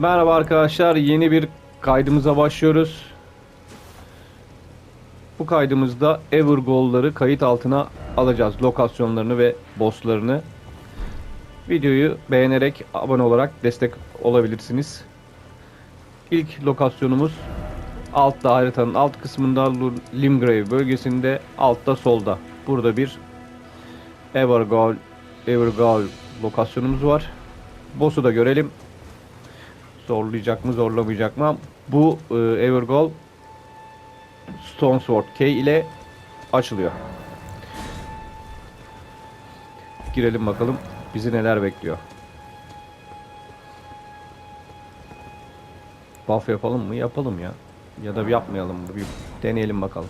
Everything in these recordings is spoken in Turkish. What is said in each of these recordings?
Merhaba arkadaşlar, yeni bir kaydımıza başlıyoruz. Bu kaydımızda Evergoal'ları kayıt altına alacağız. Lokasyonlarını ve bosslarını. Videoyu beğenerek, abone olarak destek olabilirsiniz. İlk lokasyonumuz altta haritanın alt kısmında Limgrave bölgesinde altta solda. Burada bir Evergoal, Evergoal lokasyonumuz var. Boss'u da görelim. Zorlayacak mı zorlamayacak mı? Bu e, Evergoal Stone Sword K ile açılıyor. Girelim bakalım bizi neler bekliyor. Buff yapalım mı? Yapalım ya. Ya da yapmayalım? Bir deneyelim bakalım.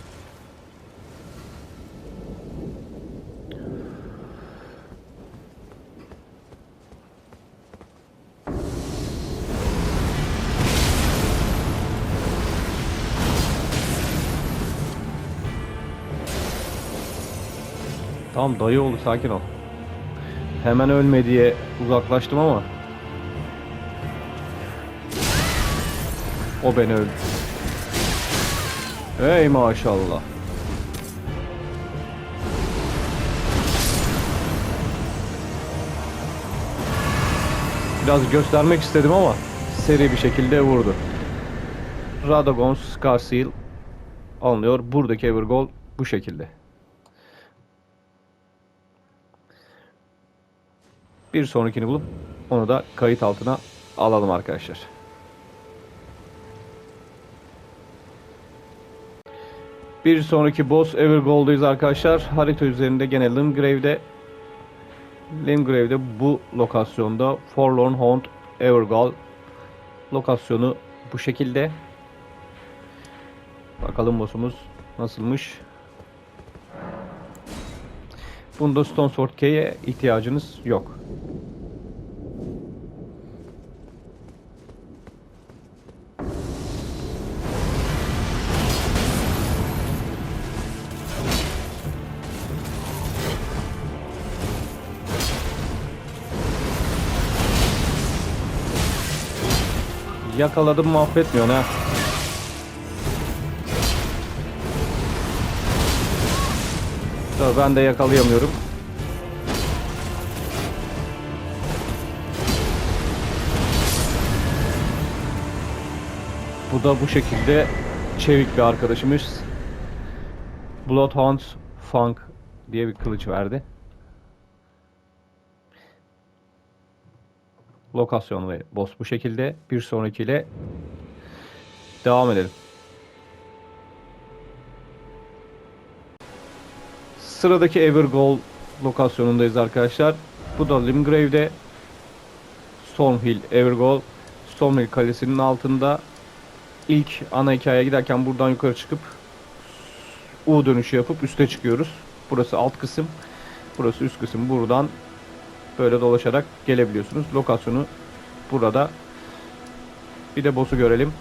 Tamam dayı oğlu sakin ol. Hemen ölme diye uzaklaştım ama. O beni öldü. Ey maşallah. Biraz göstermek istedim ama seri bir şekilde vurdu. Radagon Scar Seal alınıyor. Buradaki Evergold bu şekilde. Bir sonrakini bulup onu da kayıt altına alalım arkadaşlar. Bir sonraki boss Evergold'dayız arkadaşlar. Harita üzerinde gene Limgrave'de Limgrave'de bu lokasyonda Forlorn Haunt Evergold lokasyonu bu şekilde. Bakalım boss'umuz nasılmış. Bunda Stone Sword K'ye ihtiyacınız yok. Yakaladım mahvetmiyorsun ha. Tabii ben de yakalayamıyorum. Bu da bu şekilde çevik bir arkadaşımız. Bloodhound Funk diye bir kılıç verdi. Lokasyon ve boss bu şekilde. Bir sonrakiyle devam edelim. Sıradaki Evergoal lokasyonundayız arkadaşlar. Bu da Limgrave'de Stormhill Evergoal Stormhill Kalesi'nin altında ilk ana hikayeye giderken buradan yukarı çıkıp U dönüşü yapıp üste çıkıyoruz. Burası alt kısım. Burası üst kısım. Buradan böyle dolaşarak gelebiliyorsunuz. Lokasyonu burada. Bir de boss'u görelim.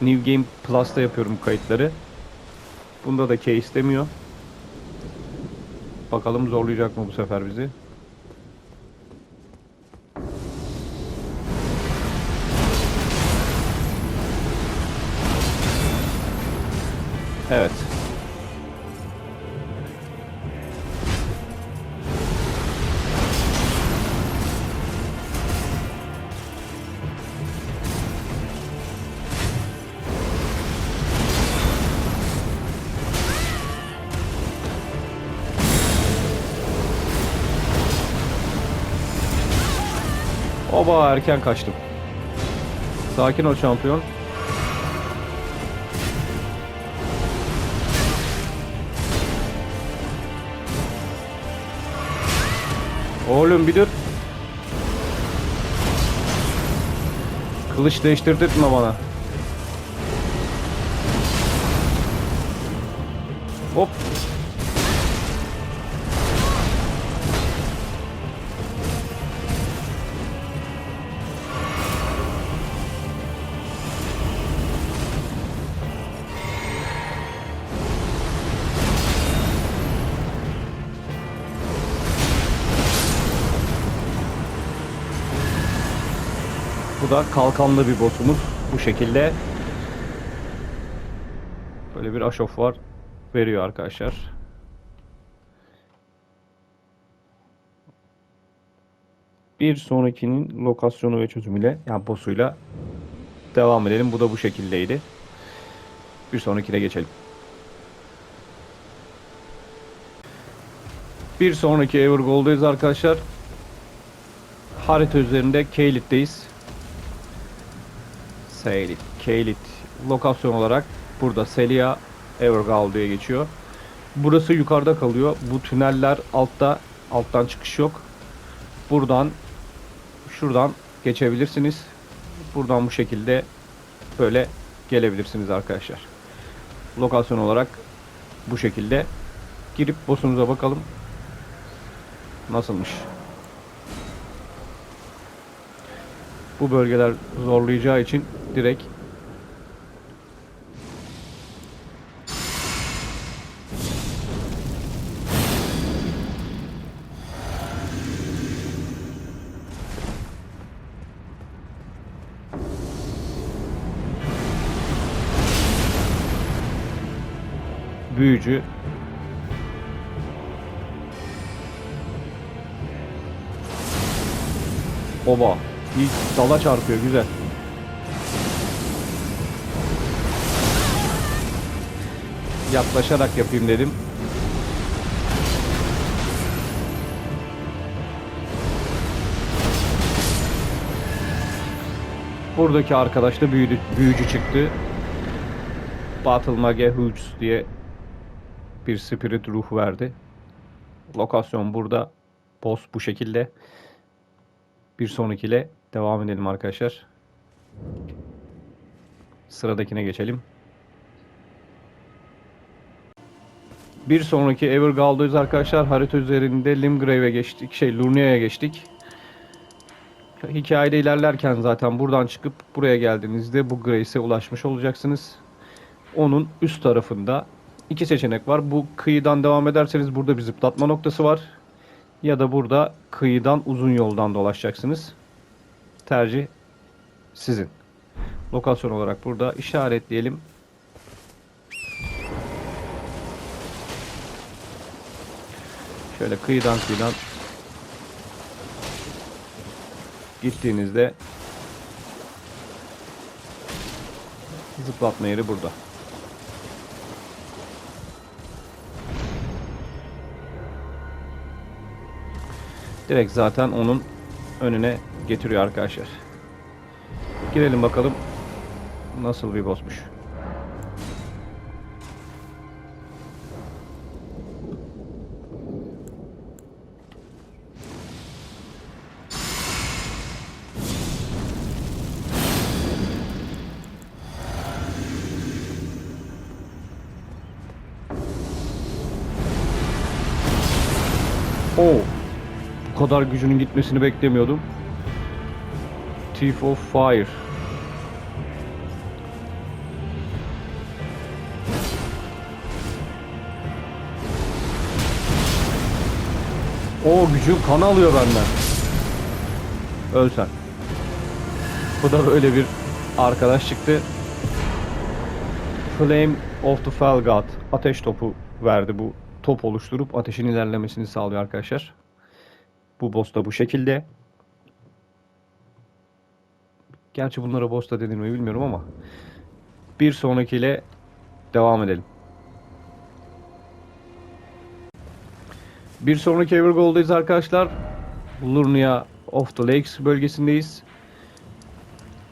New Game Plus'ta yapıyorum kayıtları. Bunda da key istemiyor. Bakalım zorlayacak mı bu sefer bizi. Evet. Oba erken kaçtım. Sakin ol şampiyon. Oğlum bir dur. Kılıç değiştirdirtme bana. Hop. Bu da kalkanlı bir boss'umuz. Bu şekilde. Böyle bir aşof var. Veriyor arkadaşlar. Bir sonrakinin lokasyonu ve çözümüyle yani boss'uyla devam edelim. Bu da bu şekildeydi. Bir sonrakine geçelim. Bir sonraki Evergold'dayız arkadaşlar. Harita üzerinde Keylit'teyiz. Seylit, Keylit lokasyon olarak burada Celia Evergold diye geçiyor. Burası yukarıda kalıyor. Bu tüneller altta, alttan çıkış yok. Buradan şuradan geçebilirsiniz. Buradan bu şekilde böyle gelebilirsiniz arkadaşlar. Lokasyon olarak bu şekilde girip boss'umuza bakalım. Nasılmış? Bu bölgeler zorlayacağı için direkt büyücü Oba. İlk dala çarpıyor güzel. Yaklaşarak yapayım dedim. Buradaki arkadaş da büyüdü, büyücü çıktı. Battle Mage Hoods diye bir spirit ruh verdi. Lokasyon burada. Boss bu şekilde. Bir sonrakiyle devam edelim arkadaşlar. Sıradakine geçelim. Bir sonraki Evergald'dayız arkadaşlar. Harita üzerinde Limgrave'e geçtik. Şey Lurnia'ya geçtik. Hikayede ilerlerken zaten buradan çıkıp buraya geldiğinizde bu Grace'e ulaşmış olacaksınız. Onun üst tarafında iki seçenek var. Bu kıyıdan devam ederseniz burada bir zıplatma noktası var. Ya da burada kıyıdan uzun yoldan dolaşacaksınız. Tercih sizin. Lokasyon olarak burada işaretleyelim. Şöyle kıyıdan kıyıdan gittiğinizde zıplatma yeri burada. Direkt zaten onun önüne getiriyor arkadaşlar. Girelim bakalım nasıl bir bossmuş. Kadar gücünün gitmesini beklemiyordum. Thief of Fire. O gücü kan alıyor benden. Ölsen. Bu da böyle bir arkadaş çıktı. Flame of the Fell God. Ateş topu verdi bu. Top oluşturup ateşin ilerlemesini sağlıyor arkadaşlar. Bu boss da bu şekilde. Gerçi bunlara boss da denir mi bilmiyorum ama. Bir sonrakiyle devam edelim. Bir sonraki Evergold'dayız arkadaşlar. Lurnia of the Lakes bölgesindeyiz.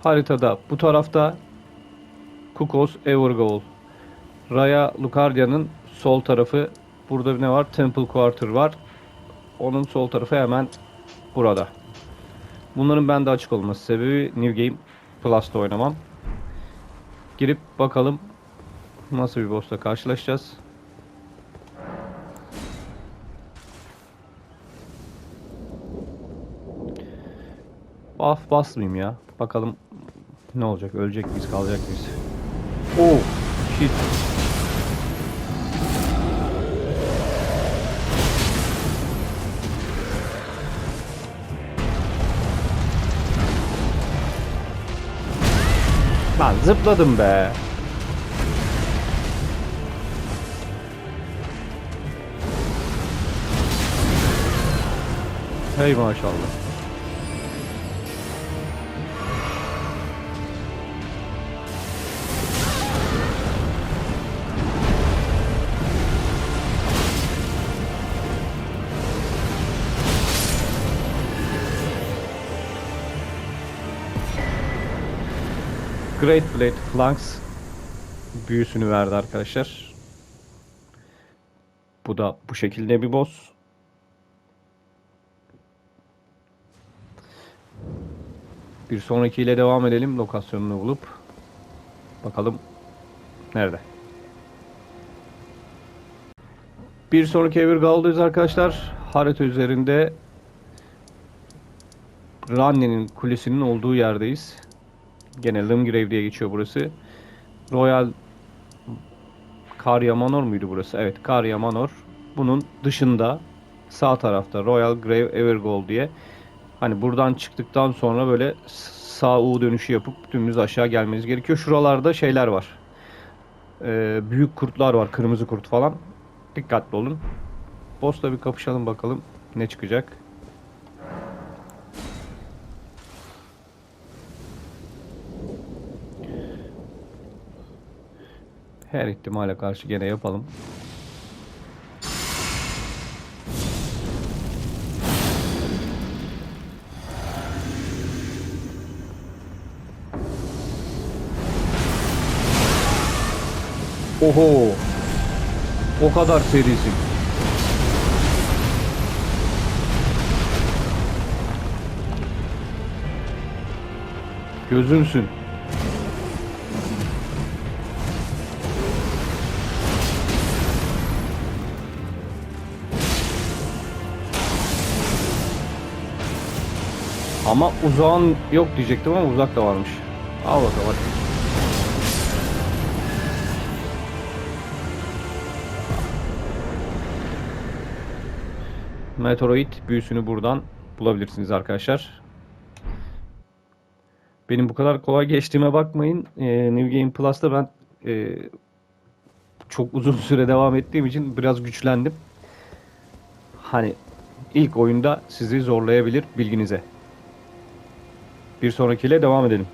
Haritada bu tarafta Kukos Evergold. Raya Lucardia'nın sol tarafı. Burada ne var? Temple Quarter var. Onun sol tarafı hemen burada. Bunların bende açık olması sebebi New Game Plus'ta oynamam. Girip bakalım nasıl bir boss'la karşılaşacağız. Buff basmayayım ya. Bakalım ne olacak? Ölecek miyiz? Kalacak mıyız? Oh shit. Zıpladım be. Hey maşallah. Great Blade Flanks büyüsünü verdi arkadaşlar. Bu da bu şekilde bir boss. Bir sonrakiyle devam edelim lokasyonunu bulup. Bakalım nerede? Bir sonraki Evergaol'dayız arkadaşlar. Harita üzerinde Ranne'nin kulesinin olduğu yerdeyiz. Gene Limgrave diye geçiyor burası. Royal Karya Manor muydu burası? Evet Karya Manor. Bunun dışında sağ tarafta Royal Grave Evergold diye. Hani buradan çıktıktan sonra böyle sağ U dönüşü yapıp dümdüz aşağı gelmeniz gerekiyor. Şuralarda şeyler var. Ee, büyük kurtlar var. Kırmızı kurt falan. Dikkatli olun. Boss'la bir kapışalım bakalım ne çıkacak. Her ihtimale karşı gene yapalım. Oho. O kadar serisin. Gözümsün. Ama uzağın yok diyecektim ama uzak da varmış. Al bakalım hadi. Meteoroid büyüsünü buradan bulabilirsiniz arkadaşlar. Benim bu kadar kolay geçtiğime bakmayın. Ee, New Game Plus'ta ben e, çok uzun süre devam ettiğim için biraz güçlendim. Hani ilk oyunda sizi zorlayabilir bilginize. Bir sonrakiyle devam edelim.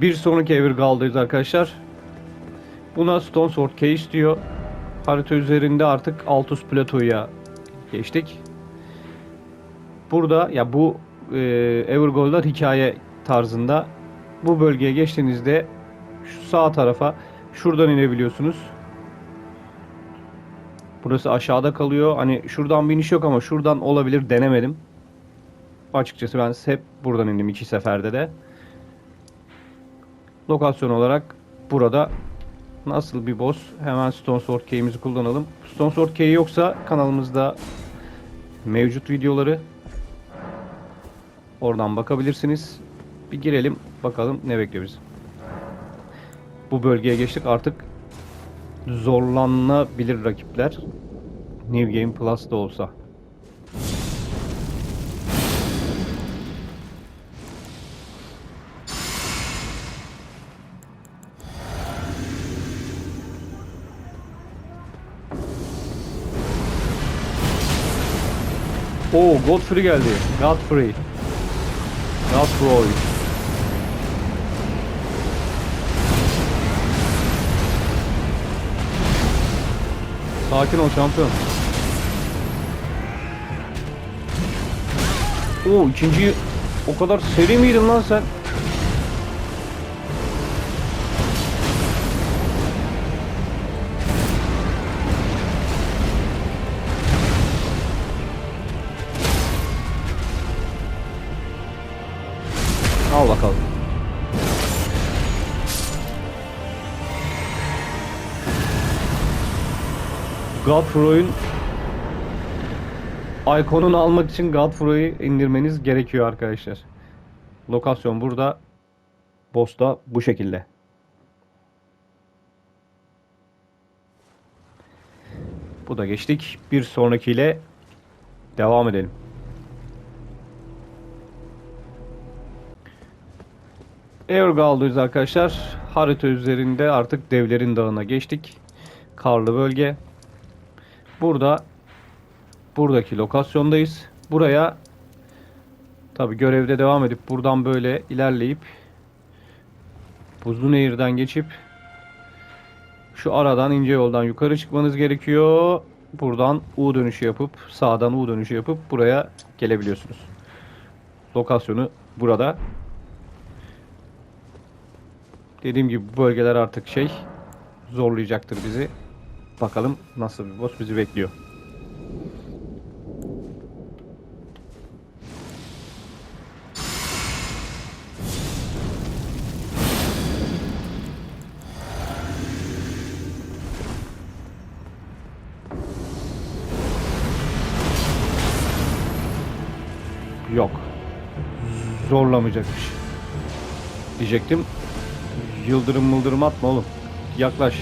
Bir sonraki Evergaol'dayız arkadaşlar. Buna Stone Sword Case diyor. Harita üzerinde artık Altus Plateau'ya geçtik. Burada ya bu e, Evergold'lar hikaye tarzında bu bölgeye geçtiğinizde şu sağ tarafa şuradan inebiliyorsunuz. Burası aşağıda kalıyor. Hani şuradan bir iniş yok ama şuradan olabilir denemedim. Açıkçası ben hep buradan indim iki seferde de. Lokasyon olarak burada nasıl bir boss? Hemen Stone Sword Key'imizi kullanalım. Stone Sword Key yoksa kanalımızda mevcut videoları oradan bakabilirsiniz. Bir girelim bakalım ne bekliyor bizi. Bu bölgeye geçtik artık zorlanabilir rakipler. New Game Plus'ta olsa. Oo Godfrey geldi. Godfrey. Godfrey. Sakin ol şampiyon. Oo ikinci o kadar seri miydin lan sen? Al bakalım. Godfrey'in ikonunu almak için Godfrey'i indirmeniz gerekiyor arkadaşlar. Lokasyon burada. Boss da bu şekilde. Bu da geçtik. Bir sonrakiyle devam edelim. Evergald'ıyız arkadaşlar. Harita üzerinde artık Devlerin Dağı'na geçtik. Karlı bölge. Burada buradaki lokasyondayız. Buraya tabi görevde devam edip buradan böyle ilerleyip Buzlu Nehir'den geçip şu aradan ince yoldan yukarı çıkmanız gerekiyor. Buradan U dönüşü yapıp sağdan U dönüşü yapıp buraya gelebiliyorsunuz. Lokasyonu burada. Dediğim gibi bu bölgeler artık şey zorlayacaktır bizi. Bakalım nasıl bir boss bizi bekliyor. Yok. Zorlamayacakmış. Diyecektim. Yıldırım mıldırım atma oğlum. Yaklaş.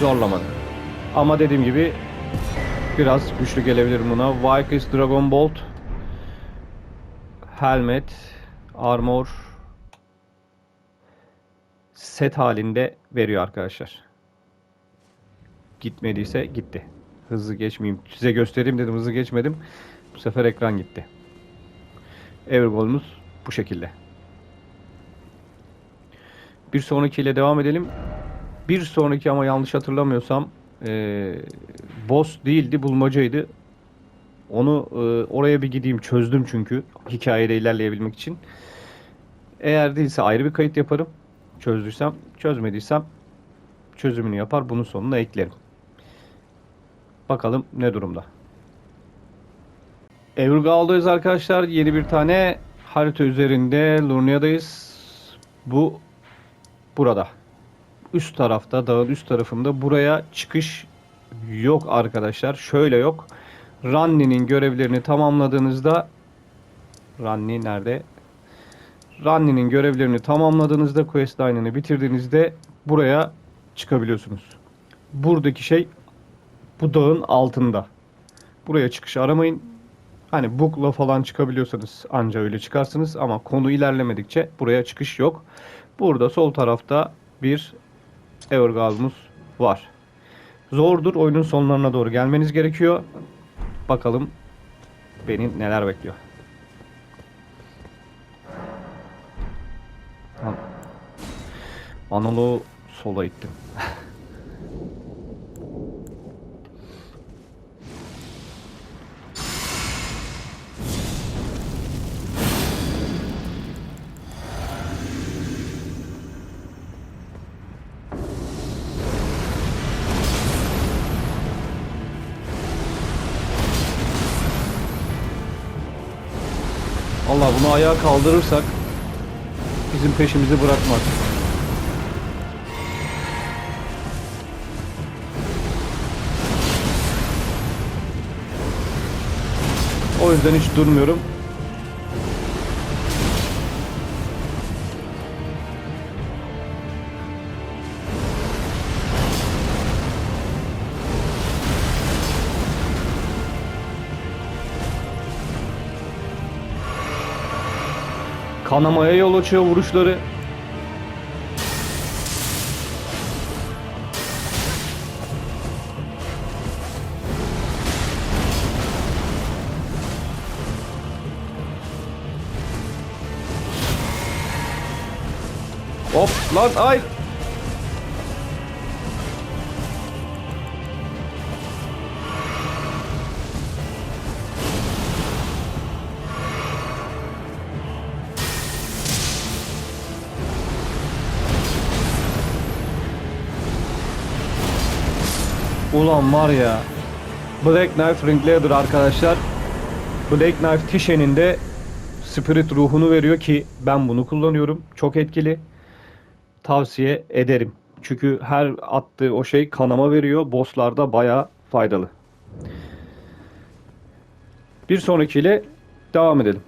Zorlamadı. Ama dediğim gibi biraz güçlü gelebilir buna. Vikings Dragon Bolt Helmet Armor set halinde veriyor arkadaşlar. Gitmediyse gitti. Hızlı geçmeyeyim. Size göstereyim dedim hızlı geçmedim. Bu sefer ekran gitti. Evergoal'umuz bu şekilde. Bir sonrakiyle devam edelim. Bir sonraki ama yanlış hatırlamıyorsam eee boss değildi bulmacaydı. Onu eee, oraya bir gideyim çözdüm çünkü hikayede ilerleyebilmek için. Eğer değilse ayrı bir kayıt yaparım. Çözdüysem, çözmediysem çözümünü yapar. Bunun sonuna eklerim. Bakalım ne durumda. Evergal'dayız arkadaşlar. Yeni bir tane harita üzerinde Lurnia'dayız. Bu burada. Üst tarafta, dağın üst tarafında buraya çıkış yok arkadaşlar. Şöyle yok. Ranni'nin görevlerini tamamladığınızda Ranni nerede? Ranni'nin görevlerini tamamladığınızda quest line'ını bitirdiğinizde buraya çıkabiliyorsunuz. Buradaki şey bu dağın altında. Buraya çıkış aramayın. Hani bukla falan çıkabiliyorsanız anca öyle çıkarsınız ama konu ilerlemedikçe buraya çıkış yok. Burada sol tarafta bir Evergalmus var. Zordur. Oyunun sonlarına doğru gelmeniz gerekiyor. Bakalım beni neler bekliyor. Lan. Analoğu sola ittim. Allah bunu ayağa kaldırırsak bizim peşimizi bırakmaz. O yüzden hiç durmuyorum. Kanamaya yol açıyor vuruşları. Hop lan ay. Ulan var ya. Black Knife Ringleader arkadaşlar. Black Knife Tishen'in de Spirit ruhunu veriyor ki ben bunu kullanıyorum. Çok etkili. Tavsiye ederim. Çünkü her attığı o şey kanama veriyor. Bosslarda bayağı faydalı. Bir sonrakiyle devam edelim.